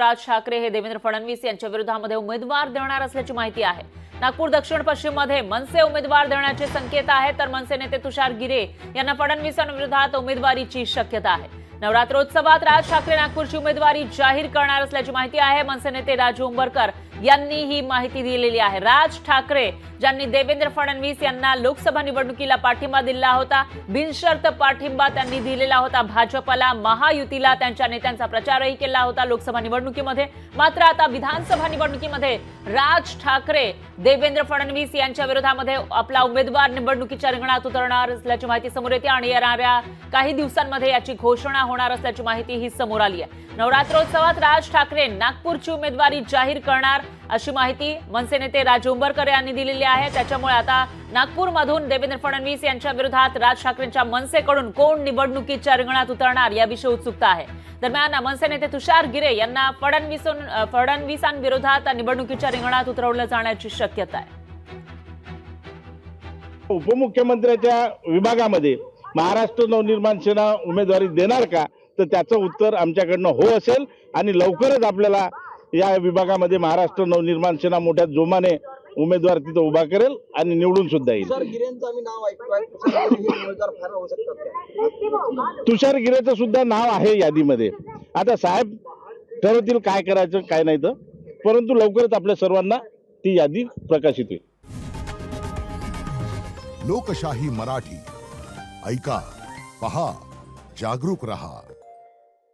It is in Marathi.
राज ठाकरे हे देवेंद्र फडणवीस यांच्या विरोधामध्ये उमेदवार देणार असल्याची माहिती आहे. नागपूर दक्षिण पश्चिममध्ये मनसे उमेदवार देण्याचे संकेत आहेत तर मनसे नेते तुषार गिरे यांना फडणवीसांविरोधात उमेदवारीची शक्यता आहे. नवरात्रोत्सवात राज ठाकरे नागपूरची उमेदवारी जाहीर करणार असल्याची माहिती आहे. मनसे नेते राजू उंबरकर यांनी ही माहिती दिलेली आहे. राज ठाकरे ज्यांनी देवेंद्र फडणवीस यांना लोकसभा निवडणुकीला पाठिंबा दिला होता बिनशर्त पाठिंबा त्यांनी दिलेला होता भाजपला महायुतीला त्यांच्या नेत्यांचा प्रचारही केला होता लोकसभा निवडणुकीमध्ये. मात्र आता विधानसभा निवडणुकीमध्ये राज ठाकरे देवेंद्र फडणवीस यांच्या विरोधामध्ये आपला उमेदवार निवडणुकीच्या रिंगणात उतरणार असल्याची माहिती समोर येते आणि येणाऱ्या काही दिवसांमध्ये याची घोषणा होणार असल्याची माहिती ही समोर आली आहे. नवरात्रोत्सवात राज ठाकरे नागपूरची उमेदवारी जाहीर करणार अशी माहिती मनसे नेते राज उंबरकर यांनी दिलेली आहे. त्याच्यामुळे आता नागपूरमधून देवेंद्र फडणवीस यांच्या विरोधात राज ठाकरेंच्या मनसेकडून कोण निवडणुकीच्या रिंगणात उतरणार याविषयी उत्सुकता आहे. दरम्यान मनसे नेते तुषार गिरे यांना फडणवीस फडणवीसांविरोधात निवडणुकीच्या रिंगणात उतरवलं जाण्याची शक्यता आहे. उपमुख्यमंत्र्याच्या विभागामध्ये महाराष्ट्र नवनिर्माण सेना उमेदवारी देणार का? तर त्याचं उत्तर आमच्याकडनं हो असेल आणि लवकरच आपल्याला या विभागामध्ये महाराष्ट्र नवनिर्माण सेना मोठ्या जोमाने उमेदवार तिथं उभा करेल आणि निवडून सुद्धा येईल. हे तुषार गिरेचं सुद्धा नाव आहे यादीमध्ये. आता साहेब ठरवतील काय करायचं काय नाही तर. परंतु लवकरच आपल्या सर्वांना ती यादी प्रकाशित होईल. लोकशाही मराठी. ऐका पहा जागरूक रहा.